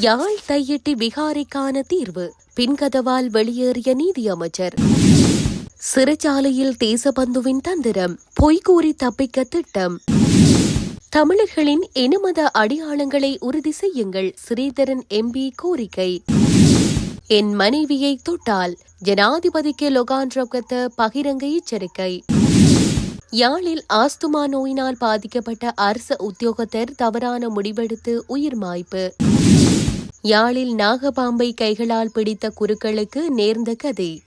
யாழ் தையிட்டி விகாரைக்கான தீர்வு. பின்கதவால் வெளியேறிய நீதியமைச்சர். சிறைச்சாலையில் தேசபந்துவின் தந்திரம். பொய்கூறி தப்பிக்க திட்டம். தமிழர்களின் இனமத அடையாளங்களை உறுதி செய்யுங்கள் ஸ்ரீதரன் எம்பி கோரிக்கை. என் மனைவியை தொட்டால் ஜனாதிபதிக்கு லொகான் ரொக்கத்த பகிரங்க எச்சரிக்கை. யாழில் ஆஸ்துமா நோயினால் பாதிக்கப்பட்ட அரசு உத்தியோகத்தர் தவறான முடிவெடுத்து உயிர் மாய்ப்பு. யாழில் நாகபாம்பை கைகளால் பிடித்த குருக்களுக்கு நேர்ந்த கதை.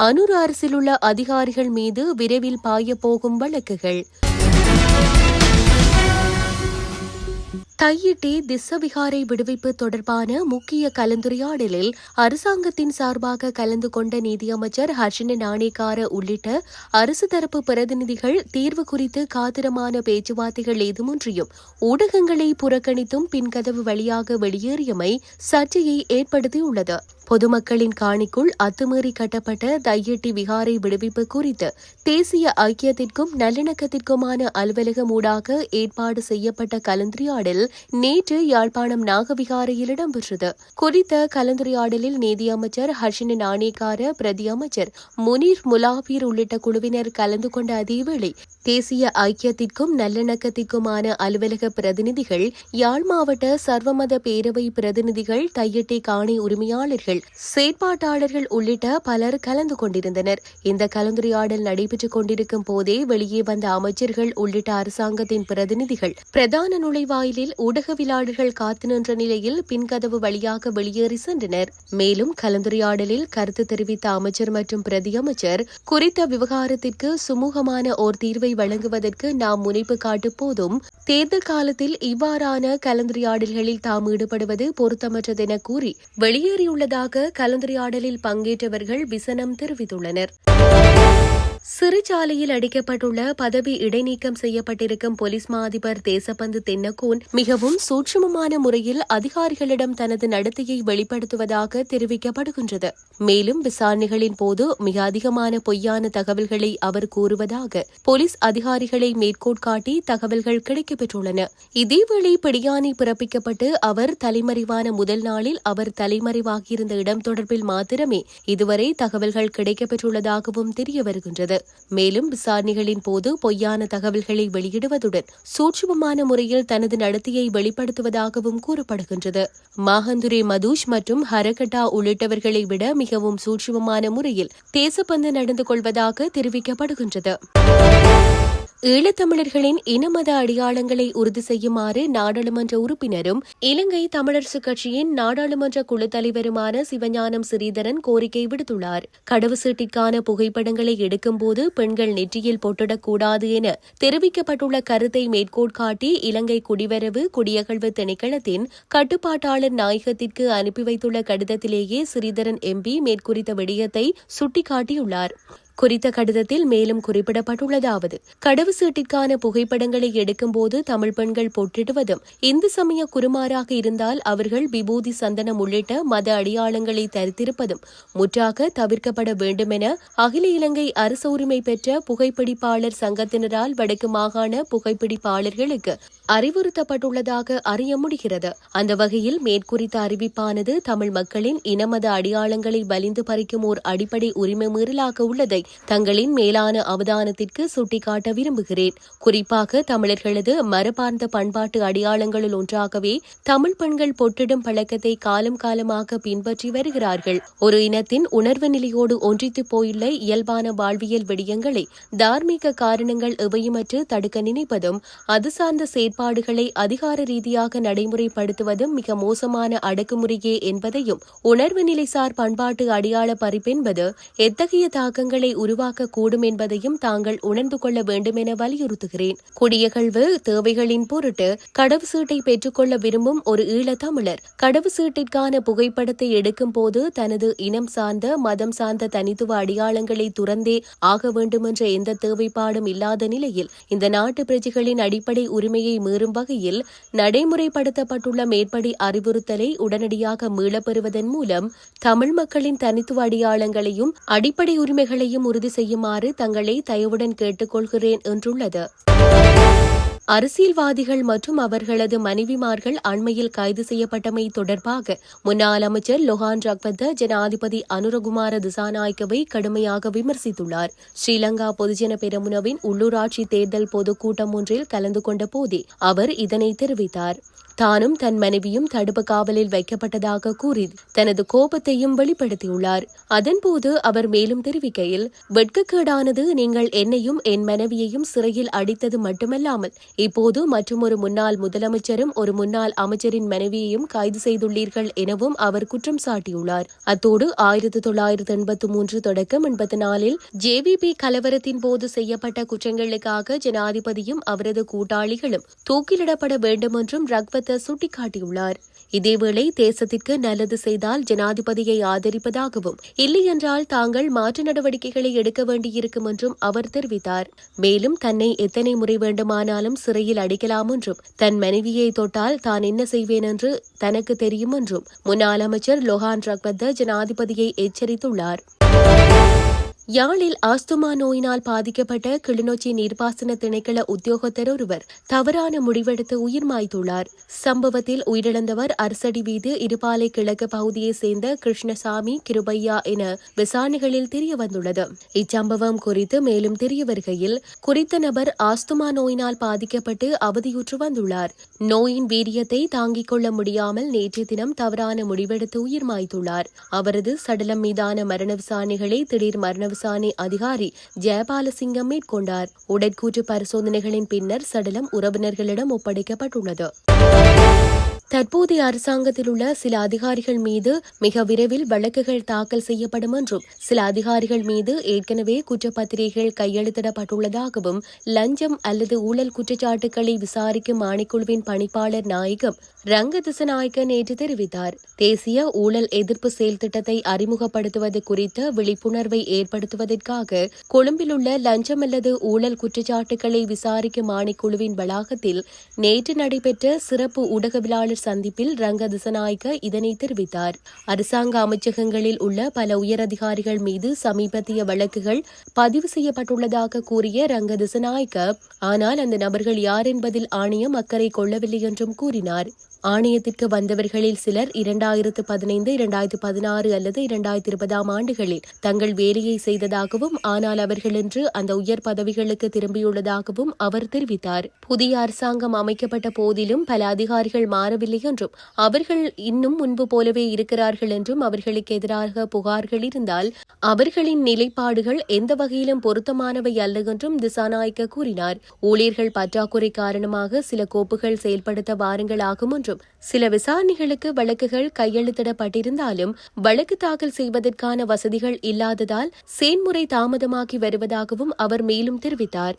அனூர் அரசிலுள்ள அதிகாரிகள் மீது விரைவில் பாயப்போகும் வழக்குகள். தையிட்டி திஸ்ஸவிகாரை விடுவிப்பு தொடர்பான முக்கிய கலந்துரையாடலில் அரசாங்கத்தின் சார்பாக கலந்து கொண்ட நீதியமைச்சர் ஹர்ஷன நாணேக்கார உள்ளிட்ட அரசு தரப்பு பிரதிநிதிகள் தீர்வு குறித்து காத்திரமான பேச்சுவார்த்தைகள் ஏதுமின்றியும் ஊடகங்களை புறக்கணித்தும் பின்கதவு வழியாக வெளியேறியமை சர்ச்சையை ஏற்படுத்தியுள்ளது. பொதுமக்களின் காணிக்குள் அத்துமீறி கட்டப்பட்ட தையெட்டி விகாரை விடுவிப்பு குறித்து தேசிய ஐக்கியத்திற்கும் நல்லிணக்கத்திற்குமான அலுவலகம் ஊடாக ஏற்பாடு செய்யப்பட்ட கலந்துரையாடல் நேற்று யாழ்ப்பாணம் நாகவிகாரையில் இடம்பெற்றது. குறித்த கலந்துரையாடலில் நீதியமைச்சர் ஹர்ஷன நாணேகார பிரதி அமைச்சர் முனீர் முலாபீர் உள்ளிட்ட குழுவினர் கலந்து கொண்ட அதேவேளை தேசிய ஐக்கியத்திற்கும் நல்லிணக்கத்திற்குமான அலுவலக பிரதிநிதிகள் யாழ் மாவட்ட சர்வமத பேரவை பிரதிநிதிகள் தையட்டி காணி உரிமையாளர்கள் செயற்பாட்டாளர்கள் உள்ளிட்ட பலர் கலந்து கொண்டிருந்தனர். இந்த கலந்துரையாடல் நடைபெற்றுக் கொண்டிருக்கும் போதே வெளியே வந்த அமைச்சர்கள் உள்ளிட்ட அரசாங்கத்தின் பிரதிநிதிகள் பிரதான நுழைவாயிலில் ஊடகவியலாளர்கள் காத்து நின்ற நிலையில் பின்கதவு வழியாக வெளியேறி சென்றனர். மேலும் கலந்துரையாடலில் கருத்து தெரிவித்த அமைச்சர் மற்றும் பிரதி அமைச்சர் குறித்த விவகாரத்திற்கு சுமூகமான ஓர் தீர்வை வழங்குவதற்கு நாம் முனைப்பு காட்டும் போதும். தேர்தல் காலத்தில் இவ்வாறான கலந்துரையாடல்களில் தாம் ஈடுபடுவது பொருத்தமற்றதென கூறி வெளியேறியுள்ளதாக கலந்துரையாடலில் பங்கேற்றவர்கள் விசனம் தெரிவித்துள்ளனர். சிறைச்சாலையில் அடிக்கப்பட்டுள்ள பதவி இடைநீக்கம் செய்யப்பட்டிருக்கும் போலீஸ் மா அதிபர் தேசபந்து தென்னகோன் மிகவும் சூட்சுமமான முறையில் அதிகாரிகளிடம் தனது நடத்தையை வெளிப்படுத்துவதாக தெரிவிக்கப்படுகின்றது. மேலும் விசாரணைகளின் போது மிக அதிகமான பொய்யான தகவல்களை அவர் கூறுவதாக போலீஸ் அதிகாரிகளை மேற்கோட்காட்டி தகவல்கள் கிடைக்கப்பெற்றுள்ளன. இதேவேளை பிடியாணை பிறப்பிக்கப்பட்டு அவர் தலைமறைவான முதல் நாளில் அவர் தலைமறைவாகியிருந்த இடம் தொடர்பில் மாத்திரமே இதுவரை தகவல்கள் கிடைக்கப்பெற்றுள்ளதாகவும் தெரிய வருகின்றது மேலும் விசாரணைகளின் போது பொய்யான தகவல்களை வெளியிடுவதுடன் சூட்சுமமான முறையில் தனது நடத்தையை வெளிப்படுத்துவதாகவும் கூறப்படுகின்றது. மாகந்துரே மதுஷ் மற்றும் ஹரகட்டா உள்ளிட்டவர்களை விட மிகவும் சூட்சுமமான முறையில் தேசப்பந்து நடந்து கொள்வதாக தெரிவிக்கப்படுகின்றது. ஈழத்தமிழர்களின் இனமத அடையாளங்களை உறுதி செய்யுமாறு நாடாளுமன்ற உறுப்பினரும் இலங்கை தமிழரசுக் கட்சியின் நாடாளுமன்ற குழு தலைவருமான சிவஞானம் ஸ்ரீதரன் கோரிக்கை விடுத்துள்ளார். கடவுச்சீட்டிற்கான புகைப்படங்களை எடுக்கும்போது பெண்கள் நெற்றியில் பொட்டிடக்கூடாது என தெரிவிக்கப்பட்டுள்ள கருத்தை மேற்கோட்காட்டி இலங்கை குடிவரவு குடியகழ்வு திணைக்களத்தின் கட்டுப்பாட்டாளர் நாயகத்திற்கு அனுப்பி வைத்துள்ள கடிதத்திலேயே ஸ்ரீதரன் எம்பி மேற்குறித்த விடயத்தை சுட்டிக்காட்டியுள்ளார். குறித்த கடிதத்தில் மேலும் குறிப்பிடப்பட்டுள்ளதாவது கடவு சீட்டிற்கான புகைப்படங்களை எடுக்கும்போது தமிழ் பெண்கள் பொட்டிடுவதும் இந்து சமய குருமாராக இருந்தால் அவர்கள் விபூதி சந்தனம் உள்ளிட்ட மத அடையாளங்களை தரித்திருப்பதும் முற்றாக தவிர்க்கப்பட வேண்டும் என அகில இலங்கை அரசு உரிமை பெற்ற புகைப்பிடிப்பாளர் சங்கத்தினரால் வடக்கு மாகாண புகைப்பிடிப்பாளர்களுக்கு அறிவுறுத்தப்பட்டுள்ளதாக அறிய முடிகிறது. அந்த வகையில் மேற்குறித்த அறிவிப்பானது தமிழ் மக்களின் இனமத அடையாளங்களை வலிந்து பறிக்கும் ஓர் அடிப்படை உரிமை மீறலாக உள்ளதை தங்களின் மேலான அவதானத்திற்கு சுட்டிக்காட்ட விரும்புகிறேன். குறிப்பாக தமிழர்களது மரபார்ந்த பண்பாட்டு அடையாளங்களில் ஒன்றாகவே தமிழ் பெண்கள் பொட்டிடும் பழக்கத்தை காலம் காலமாக பின்பற்றி வருகிறார்கள். ஒரு இனத்தின் உணர்வு நிலையோடு ஒன்றித்து போயுள்ள இயல்பான வாழ்வியல் விடயங்களை தார்மீக காரணங்கள் எவையுமற்று தடுக்க நினைப்பதும் அது சார்ந்த செயற்பாடுகளை அதிகார ரீதியாக நடைமுறைப்படுத்துவதும் மிக மோசமான அடக்குமுறையே என்பதையும் உணர்வு நிலைசார் பண்பாட்டு அடையாள பறிப்பென்பது எத்தகைய தாக்கங்களை உருவாக்கக்கூடும் என்பதையும் தாங்கள் உணர்ந்து கொள்ள வேண்டும் என வலியுறுத்துகிறேன். குடியகழ்வு தேவைகளின் பொருட்டு கடவு சீட்டை பெற்றுக்கொள்ள விரும்பும் ஒரு ஈழத்தமிழர் கடவு சீட்டிற்கான புகைப்படத்தை எடுக்கும் போது தனது இனம் சார்ந்த மதம் சார்ந்த தனித்துவ அடையாளங்களை துறந்தே ஆக வேண்டும் என்ற எந்த தேவைப்பாடும் இல்லாத நிலையில் இந்த நாட்டு பிரஜைகளின் அடிப்படை உரிமையை மீறும் வகையில் நடைமுறைப்படுத்தப்பட்டுள்ள மேற்படி அறிவுறுத்தலை உடனடியாக மீளப்பெறுவதன் மூலம் தமிழ் மக்களின் தனித்துவ அடையாளங்களையும் அடிப்படை உரிமைகளையும் உறுதி செய்யுமாறு தங்களை தயவுடன் கேட்டுக்கொள்கிறேன் என்றுள்ளது. அரசியல்வாதிகள் மற்றும் அவர்களது மனைவிமார்கள் அண்மையில் கைது செய்யப்பட்டமை தொடர்பாக முன்னாள் அமைச்சர் லொஹான் ரக்வத்த ஜனாதிபதி அனுரகுமார திசாநாயக்கவை கடுமையாக விமர்சித்துள்ளார். ஸ்ரீலங்கா பொதுஜன பெரமுனவின் உள்ளூராட்சி தேர்தல் பொதுக்கூட்டம் ஒன்றில் கலந்து கொண்ட போதே அவர் இதனை தெரிவித்தார். தானும் தன் மனைவியும் தடுப்பு காவலில் வைக்கப்பட்டதாக கூறி தனது கோபத்தையும் வெளிப்படுத்தியுள்ளார். அதன்போது அவர் மேலும் தெரிவிக்கையில் வெட்கக்கேடானது நீங்கள் என்னையும் என் மனைவியையும் சிறையில் அடித்தது மட்டுமல்லாமல் இப்போது மற்றொரு முன்னாள் முதலமைச்சரும் ஒரு முன்னாள் அமைச்சரின் மனைவியையும் கைது செய்துள்ளீர்கள் எனவும் அவர் குற்றம் சாட்டியுள்ளார். அத்தோடு ஆயிரத்தி தொள்ளாயிரத்து எண்பத்தி மூன்று தொடக்கம் எண்பத்தி நாலில் ஜேவிபி கலவரத்தின் போது செய்யப்பட்ட குற்றங்களுக்காக ஜனாதிபதியும் அவரது கூட்டாளிகளும் தூக்கிலிடப்பட வேண்டும் என்றும் ரக்வத்த சுட்டிக்காட்டியுள்ளார். இதேவேளை தேசத்திற்கு நல்லது செய்தால் ஜனாதிபதியை ஆதரிப்பதாகவும் இல்லையென்றால் தாங்கள் மாற்று நடவடிக்கைகளை எடுக்க வேண்டியிருக்கும் என்றும் அவர் தெரிவித்தார். மேலும் தன்னை எத்தனை முறை வேண்டுமானாலும் சிறையில் அடிக்கலாம் என்றும் தன் மனைவியை தொட்டால் தான் என்ன செய்வேன் என்று தனக்கு தெரியும் என்றும் முன்னாள் அமைச்சர் லொஹான் ரக்வத்த ஜனாதிபதியை எச்சரித்துள்ளார். யாழில் ஆஸ்துமா நோயினால் பாதிக்கப்பட்ட கிளிநொச்சி நீர்ப்பாசன திணைக்கள உத்தியோகத்தர் ஒருவர் தவறான முடிவெடுத்து உயிர் மாய்த்துள்ளார். சம்பவத்தில் உயிரிழந்தவர் அரசடி வீது இருபாலை கிழக்கு பகுதியைச் சேர்ந்த கிருஷ்ணசாமி கிருபையா என விசாரணைகளில் தெரியவந்துள்ளது. இச்சம்பவம் குறித்து மேலும் தெரிய வருகையில் குறித்த நபர் ஆஸ்துமா நோயினால் பாதிக்கப்பட்டு அவதியுற்று வந்துள்ளார். நோயின் வீரியத்தை தாங்கிக் கொள்ள முடியாமல் நேற்றைய தினம் தவறான முடிவெடுத்து உயிர் மாய்த்துள்ளார். அவரது சடலம் மீதான மரண விசாரணைகளை திடீர் மரண விசாரணை அதிகாரி ஜெயபாலசிங்கம் மேற்கொண்டார். உடற்கூற்று பரிசோதனைகளின் பின்னர் சடலம் உறவினர்களிடம் ஒப்படைக்கப்பட்டுள்ளது. தற்போதைய அரசாங்கத்தில் உள்ள சில அதிகாரிகள் மீது மிக விரைவில் வழக்குகள் தாக்கல் செய்யப்படும் என்றும் சில அதிகாரிகள் மீது ஏற்கனவே குற்றப்பத்திரிகைகள் கையெழுத்திடப்பட்டுள்ளதாகவும் லஞ்சம் அல்லது ஊழல் குற்றச்சாட்டுகளை விசாரிக்கும் ஆணைக்குழுவின் பணிப்பாளர் நாயகம் ரங்க திசநாயக்க நேற்று தெரிவித்தார். தேசிய ஊழல் எதிர்ப்பு செயல் திட்டத்தை அறிமுகப்படுத்துவது குறித்த விழிப்புணர்வை ஏற்படுத்துவதற்காக கொழும்பில் உள்ள லஞ்சம் அல்லது ஊழல் குற்றச்சாட்டுகளை விசாரிக்கும் ஆணைக்குழுவின் வளாகத்தில் நேற்று நடைபெற்ற சிறப்பு ஊடகவியலாளர் சந்திப்பில் ரங்க திசநாயக்க இதனை தெரிவித்தார். அரசாங்க அமைச்சகங்களில் உள்ள பல உயரதிகாரிகள் மீது சமீபத்திய வழக்குகள் பதிவு செய்யப்பட்டுள்ளதாக கூறிய ரங்க திசநாயக்க ஆனால் அந்த நபர்கள் யார் என்பதில் ஆணையம் அக்கறை கொள்ளவில்லை என்றும் கூறினார். ஆணையத்திற்கு வந்தவர்களில் சிலர் இரண்டாயிரத்து பதினைந்து இரண்டாயிரத்து பதினாறு அல்லது இரண்டாயிரத்தி இருபதாம் ஆண்டுகளில் தங்கள் வேலையை செய்ததாகவும் ஆனால் அவர்கள் இன்று அந்த உயர் பதவிகளுக்கு திரும்பியுள்ளதாகவும் அவர் தெரிவித்தார். புதிய அரசாங்கம் அமைக்கப்பட்ட போதிலும் பல அதிகாரிகள் மாறவில்லை மாறவில்லை என்றும் அவர்கள் இன்னும் முன்பு போலவே இருக்கிறார்கள் என்றும் அவர்களுக்கு எதிராக புகார்கள் இருந்தால் அவர்களின் நிலைப்பாடுகள் எந்த வகையிலும் பொருத்தமானவை அல்ல என்றும் திசாநாயக்க கூறினார். ஊழியர்கள் பற்றாக்குறை காரணமாக சில கோப்புகள் செயல்படுத்த வாரங்கள் ஆகும் என்றும் சில விசாரணைகளுக்கு வழக்குகள் கையெழுத்திடப்பட்டிருந்தாலும் வழக்கு தாக்கல் செய்வதற்கான வசதிகள் இல்லாததால் செயன்முறை தாமதமாகி வருவதாகவும் அவர் மேலும் தெரிவித்தார்.